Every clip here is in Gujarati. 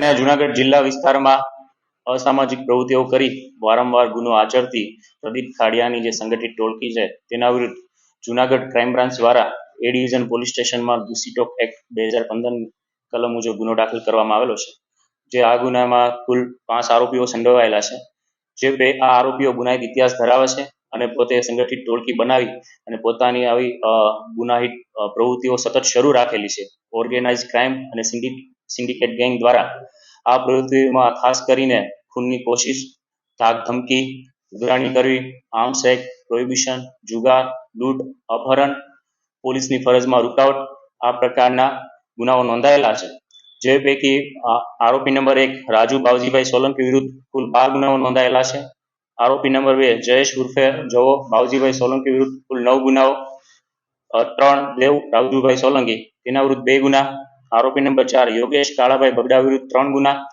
અને જુનાગઢ જિલ્લા વિસ્તારમાં અસામાજિક પ્રવૃત્તિઓ કરી વારંવાર ગુનો આચરતી પ્રદીપ ખાડિયાની જે સંગઠિત ટોળકી છે તેના વિરુદ્ધ જુનાગઢ ક્રાઇમ બ્રાન્ચ દ્વારા એ ડિવિઝન પોલીસ સ્ટેશનમાં ગુસીટોક એક્ટ બે હજાર પંદર કલમ મુજબ ગુનો દાખલ કરવામાં આવેલો છે. જે આ ગુનામાં કુલ પાંચ આરોપીઓ સંડોવાયેલા છે. જે બે આ આરોપીઓ ગુનાહિત ઇતિહાસ ધરાવે છે અને પોતે સંગઠિત ટોળકી બનાવી અને પોતાની આવી ગુનાહિત પ્રવૃત્તિઓ સતત શરૂ રાખેલી છે. ઓર્ગેનાઇઝ ક્રાઇમ અને સિન્ડિકેટ ગેંગ દ્વારા આ પ્રવૃત્તિમાં ખાસ કરીને ખૂનની કોશિશ, ધાક ધમકી, ઉઘરાણી કરવી આર્મ્સ પ્રોહિબિશન, જુગાર, લૂંટ, અપહરણ, પોલીસની ફરજમાં રૂકાવટ, આ પ્રકારના ગુનાઓ નોંધાયેલા છે. જે પૈકી આરોપી નંબર એક રાજુ બાવજીભાઈ સોલંકી વિરુદ્ધ કુલ બાર ગુનાઓ નોંધાયેલા છે. આરોપી નંબર બે જયેશ ઉર્ફે જવો બાવજીભાઈ સોલંકી વિરુદ્ધ કુલ નવ ગુનાઓ ત્રણ દેવ રાજુભાઈ સોલંકી. તેના વિરુદ્ધ બે ગુના આરોપી નંબર ચાર યોગેશ કાળાભાઈ બગડા વિરુદ્ધ ત્રણ ગુના.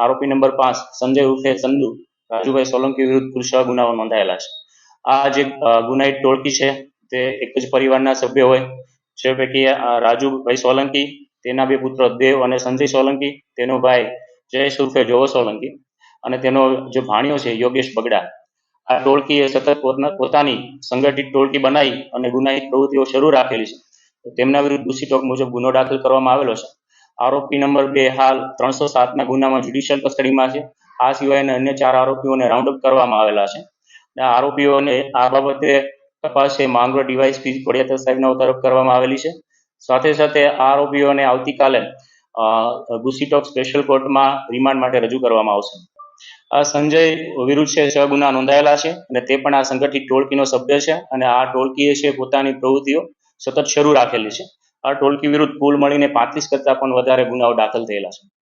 આરોપી નંબર પાંચ સંજય ઉર્ફે ચંદુ રાજુભાઈ સોલંકી વિરુદ્ધ કુલ છ ગુનાઓ નોંધાયેલા છે. આ જે ગુનાઈ ટોળકી છે તે એક જ પરિવારના સભ્ય હોય. જે પૈકી રાજુભાઈ સોલંકી, તેના બે પુત્ર દેવ અને સંજય સોલંકી, તેનો ભાઈ જયેશ ઉર્ફે જોવો સોલંકી અને તેનો જે ભાણિયો છે યોગેશ બગડા. આ ટોળકીએ સતત પોતાના- સંગઠિત ટોળકી બનાવી અને ગુનાહિત પ્રવૃત્તિઓ શરૂ રાખેલી છે. તેમના વિરુદ્ધ દૂષિત મુજબ ગુનો દાખલ કરવામાં આવેલો છે. આરોપી નંબર બે હાલ ત્રણસો સાતના ગુનામાં જ્યુડિશિયલ કસ્ટડીમાં છે. આ સિવાયના અન્ય ચાર આરોપીઓને રાઉન્ડ અપ કરવામાં આવેલા છે. આરોપીઓને આ બાબતે તપાસે માંગરો ડીવાયસપી કોડિયાતર સાહેબના તરફ કરવામાં આવેલી છે. સાથે સાથે આરોપીઓને આવતીકાલે ગુસીટોક સ્પેશિયલ કોર્ટમાં રિમાન્ડ માટે રજૂ કરવામાં આવશે. આ સંજય વિરુદ્ધ છે, છ ગુના નોંધાયેલા છે અને તે પણ આ સંગઠિત ટોળકીનો સભ્ય છે અને આ ટોળકીએ છે પોતાની પ્રવૃત્તિઓ સતત શરૂ રાખેલી છે. આ ટોળકી વિરુદ્ધ કુલ મળીને પાંત્રીસ કરતા પણ વધારે ગુનાઓ દાખલ થયેલા છે.